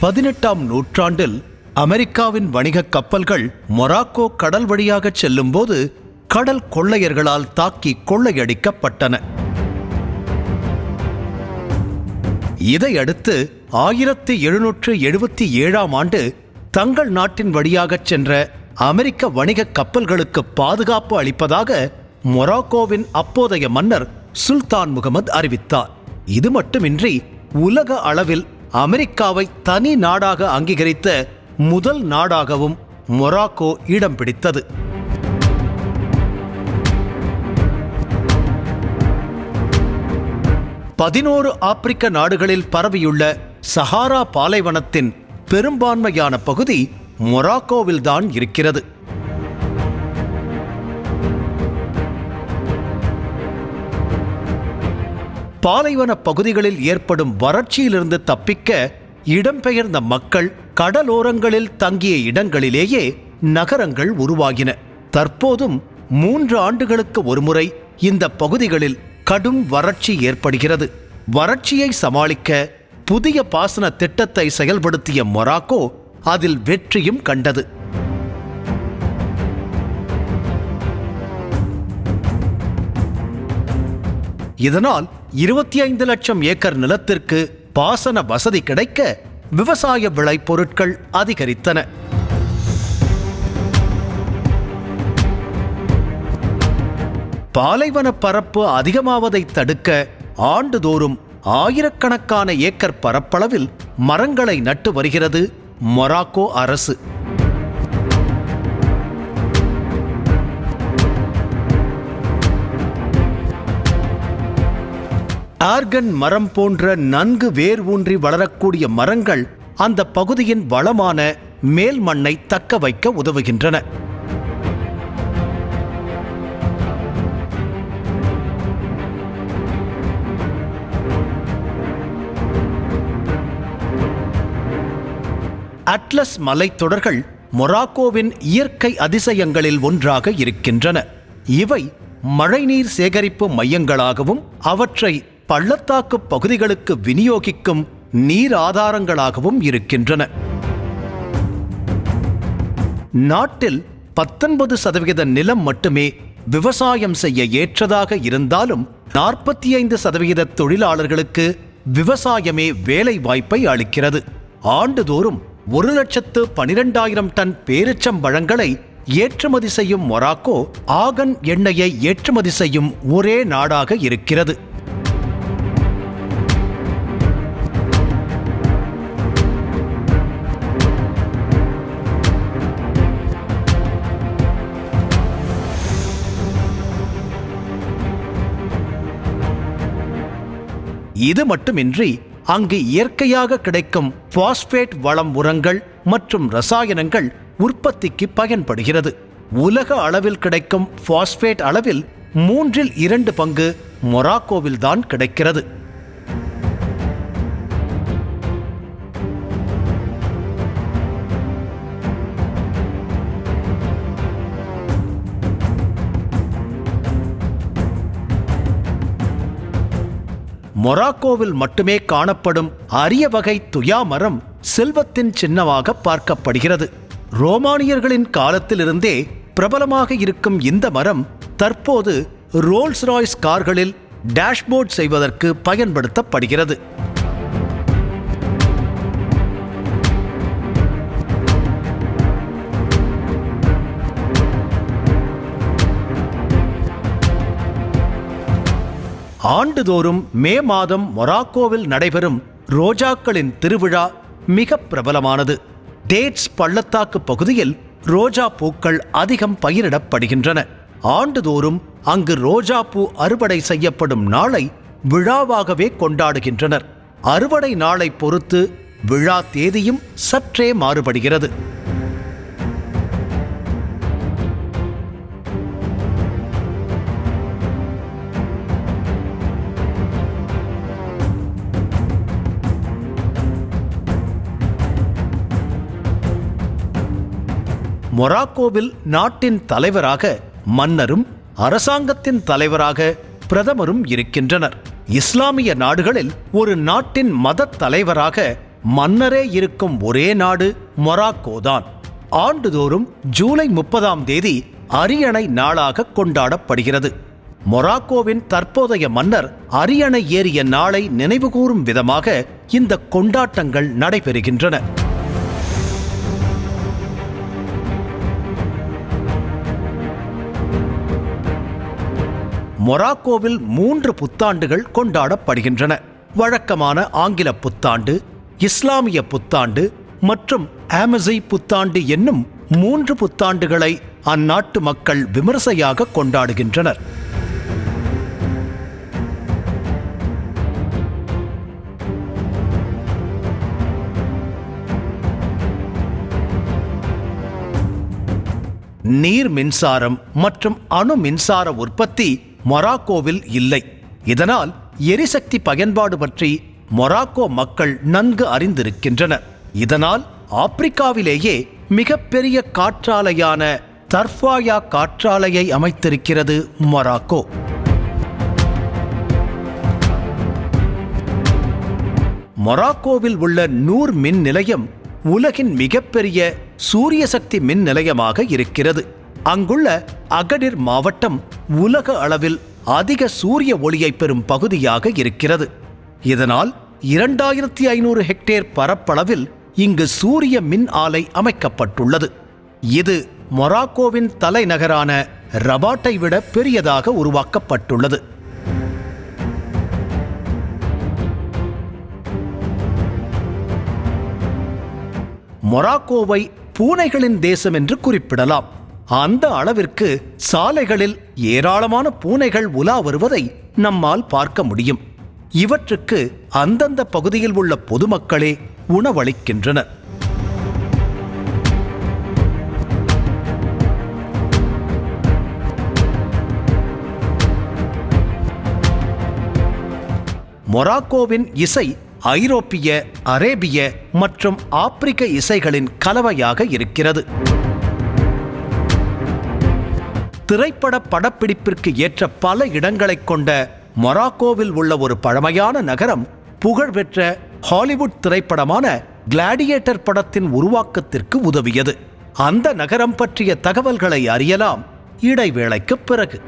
பதினெட்டாம் நூற்றாண்டில் அமெரிக்காவின் வணிகக் கப்பல்கள் மொராக்கோ கடல் வழியாக செல்லும்போது கடல் கொள்ளையர்களால் தாக்கி கொள்ளையடிக்கப்பட்டன. இதையடுத்து ஆயிரத்தி எழுநூற்று எழுபத்தி ஏழாம் ஆண்டு தங்கள் நாட்டின் வழியாகச் சென்ற அமெரிக்க வணிகக் கப்பல்களுக்கு பாதுகாப்பு அளிப்பதாக மொராக்கோவின் அப்போதைய மன்னர் சுல்தான் முகமது அறிவித்தார். இது மட்டுமின்றி உலக அளவில் அமெரிக்காவை தனி நாடாக அங்கீகரித்த முதல் நாடாகவும் மொராக்கோ இடம் பிடித்தது. பதினோரு ஆப்பிரிக்க நாடுகளில் பரவியுள்ள சஹாரா பாலைவனத்தின் பெரும்பான்மையான பகுதி மொராக்கோவில்தான் இருக்கிறது. பாலைவன பகுதிகளில் ஏற்படும் வறட்சியிலிருந்து தப்பிக்க இடம்பெயர்ந்த மக்கள் கடலோரங்களில் தங்கிய இடங்களிலேயே நகரங்கள் உருவாகின. தற்போதும் மூன்று ஆண்டுகளுக்கு ஒருமுறை இந்த பகுதிகளில் கடும் வறட்சி ஏற்படுகிறது. வறட்சியை சமாளிக்க புதிய பாசன திட்டத்தை செயல்படுத்திய மொராக்கோ அதில் வெற்றியும் கண்டது. இதனால் இருபத்தி ஐந்து லட்சம் ஏக்கர் நிலத்திற்கு பாசன வசதி கிடைக்க விவசாய விளைபொருட்கள் அதிகரித்தன. பாலைவன பரப்பு அதிகமாவதை தடுக்க ஆண்டுதோறும் ஆயிரக்கணக்கான ஏக்கர் பரப்பளவில் மரங்களை நட்டு வருகிறது மொராக்கோ அரசு. ஆர்கன் மரம் போன்ற நன்கு வேர் ஊன்றி வளரக்கூடிய மரங்கள் அந்த பகுதியின் வளமான மேல் மண்ணை தக்க வைக்க உதவுகின்றன. அட்லஸ் மலைத்தொடர்கள் மொராக்கோவின் இயற்கை அதிசயங்களில் ஒன்றாக இருக்கின்றன. இவை மழைநீர் சேகரிப்பு மையங்களாகவும் அவற்றை பள்ளத்தாக்கு பகுதிகளுக்கு விநியோகிக்கும் நீர் ஆதாரங்களாகவும் இருக்கின்றன. நாட்டில் பத்தொன்பது சதவிகித நிலம் மட்டுமே விவசாயம் செய்ய ஏற்றதாக இருந்தாலும் நாற்பத்தி ஐந்து சதவிகித தொழிலாளர்களுக்கு விவசாயமே வேலை வாய்ப்பை அளிக்கிறது. ஆண்டுதோறும் ஒரு லட்சத்து பனிரெண்டாயிரம் டன் பேரிச்சம்பழங்களை ஏற்றுமதி செய்யும் மொராக்கோ ஆகன் எண்ணெயை ஏற்றுமதி செய்யும் ஒரே நாடாக இருக்கிறது. இது மட்டுமின்றி அங்கு இயற்கையாக கிடைக்கும் பாஸ்பேட் வளம் உரங்கள் மற்றும் ரசாயனங்கள் உற்பத்திக்கு பயன்படுகிறது. உலக அளவில் கிடைக்கும் பாஸ்பேட் அளவில் மூன்றில் இரண்டு பங்கு மொராக்கோவில் தான் கிடைக்கிறது. மொராக்கோவில் மட்டுமே காணப்படும் அரிய வகை துயா மரம் செல்வத்தின் சின்னமாக பார்க்கப்படுகிறது. ரோமானியர்களின் காலத்திலிருந்தே பிரபலமாக இருக்கும் இந்த மரம் தற்போது ரோல்ஸ் ராய்ஸ் கார்களில் டேஷ்போர்ட் செய்வதற்கு பயன்படுத்தப்படுகிறது. ஆண்டுதோறும் மே மாதம் மொராக்கோவில் நடைபெறும் ரோஜாக்களின் திருவிழா மிக பிரபலமானது. டேட்ஸ் பள்ளத்தாக்கு பகுதியில் ரோஜா பூக்கள் அதிகம் பயிரிடப்படுகின்றன. ஆண்டுதோறும் அங்கு ரோஜா பூ அறுவடை செய்யப்படும் நாளை விழாவாகவே கொண்டாடுகின்றனர். அறுவடை நாளை பொறுத்து விழா தேதியும் சற்றே மாறுபடுகிறது. மொராக்கோவில் நாட்டின் தலைவராக மன்னரும் அரசாங்கத்தின் தலைவராக பிரதமரும் இருக்கின்றனர். இஸ்லாமிய நாடுகளில் ஒரு நாட்டின் மத தலைவராக மன்னரே இருக்கும் ஒரே நாடு மொராக்கோதான் ஆண்டுதோறும் ஜூலை முப்பதாம் தேதி அரியணை நாளாக கொண்டாடப்படுகிறது. மொராக்கோவின் தற்போதைய மன்னர் அரியணை ஏறிய நாளை நினைவுகூரும் விதமாக இந்த கொண்டாட்டங்கள் நடைபெறுகின்றன. மொராக்கோவில் மூன்று புத்தாண்டுகள் கொண்டாடப்படுகின்றன. வழக்கமான ஆங்கில புத்தாண்டு இஸ்லாமிய புத்தாண்டு மற்றும் ஆமசை புத்தாண்டு என்னும் மூன்று புத்தாண்டுகளை அந்நாட்டு மக்கள் விமர்சையாக கொண்டாடுகின்றனர். நீர் மின்சாரம் மற்றும் அணு மின்சார உற்பத்தி மொராக்கோவில் இல்லை. இதனால் எரிசக்தி பயன்பாடு பற்றி மொராக்கோ மக்கள் நன்கு அறிந்திருக்கின்றனர். இதனால் ஆப்பிரிக்காவிலேயே மிகப்பெரிய காற்றாலையான தர்ஃபாயா காற்றாலையை அமைத்திருக்கிறது மொராக்கோ. மொராக்கோவில் உள்ள நூர் மின் நிலையம் உலகின் மிகப்பெரிய சூரிய சக்தி மின் நிலையமாக இருக்கிறது. அங்குள்ள அகடிர் மாவட்டம் உலக அளவில் அதிக சூரிய ஒளியை பெறும் பகுதியாக இருக்கிறது. இதனால் இரண்டாயிரத்தி ஐநூறு ஹெக்டேர் பரப்பளவில் இங்கு சூரிய மின் ஆலை அமைக்கப்பட்டுள்ளது. இது மொராக்கோவின் தலைநகரான ரபாட்டை விட பெரியதாக உருவாக்கப்பட்டுள்ளது. மொராக்கோவை பூனைகளின் தேசம் என்று குறிப்பிடலாம். அந்த அளவிற்கு சாலைகளில் ஏராளமான பூனைகள் உலா வருவதை நம்மால் பார்க்க முடியும். இவற்றுக்கு அந்தந்த பகுதியில் உள்ள பொதுமக்களே உணவளிக்கின்றனர். மொராக்கோவின் இசை ஐரோப்பிய அரேபிய மற்றும் ஆப்பிரிக்க இசைகளின் கலவையாக இருக்கிறது. திரைப்பட படப்பிடிப்பிற்கு ஏற்ற பல இடங்களைக் கொண்ட மொராக்கோவில் உள்ள ஒரு பழமையான நகரம் புகழ்பெற்ற ஹாலிவுட் திரைப்படமான கிளாடியேட்டர் படத்தின் உருவாக்கத்திற்கு உதவியது. அந்த நகரம் பற்றிய தகவல்களை அறியலாம். இடைவேளைக்குப் பிறகு.